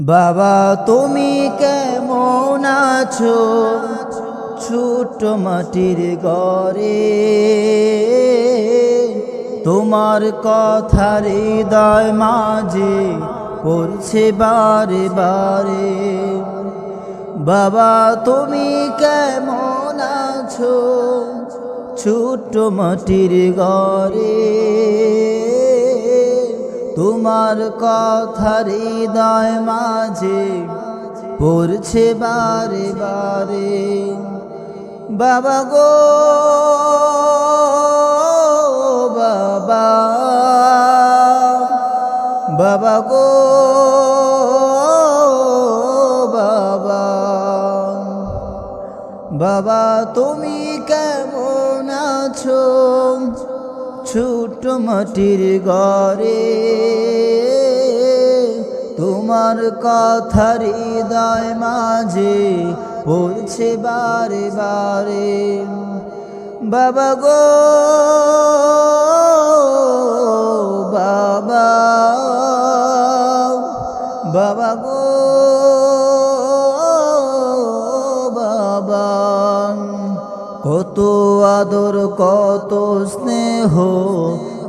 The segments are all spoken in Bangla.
বাবা, তুমি কেমন আছো? ছোট মাটির ঘরে। তোমার কথা হৃদয় মাঝে পড়ছে বারে বারে বাবা, তুমি কেমন আছো? ছোট মাটির ঘরে। তোমার কথা হৃদয় মাঝে পড়ছে বারে বারে। বাবা গো, বাবা বাবা গো, বাবা বাবা, তুমি কেমন আছো? ছোট মাটির ঘরে, তোমার কথা হৃদয় মাঝে পড়ছে বারে বারে। বাবা গো, বাবা বাবা গো, বাবা, কত আদর, কত স্নেহ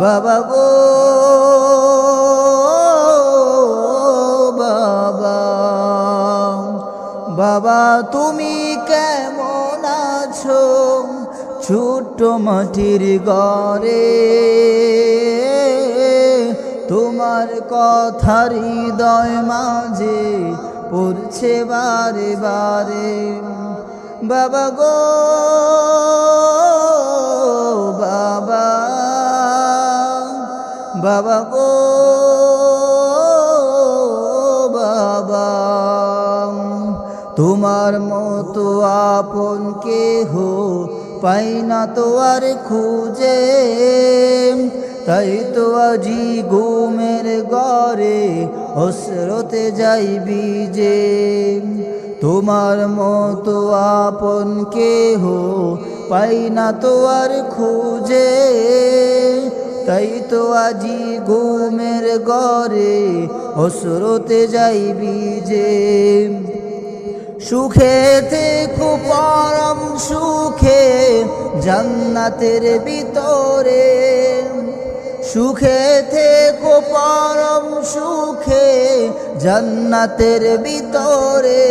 বাবা গো, বাবা। বাবা, তুমি কেমন আছো? ছোট্ট মাটির ঘরে তোমার কথা হৃদয় মাঝে পড়ছে বারে বারে। বাবা গো বাবা গো, বাবা। তোমার মতো আপন কেহ পাই না তো আর খুঁজে। তাই তো আজি ঘুমের ঘরে অসরতে যাইবি যে তোমার মতো আপন কেহ পাই না তো আর খুঁজে। তো আজি ঘুমের ঘরে অসরতে যাইবি যে। সুখে দেখো পরম সুখে জান্নাতের ভিতরে। সুখে থেকো পরম সুখে জান্নাতের ভিতরে।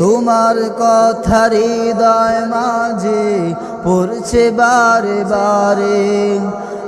তোমার কথা হৃদয় মাঝে পড়ছে বারে বারে।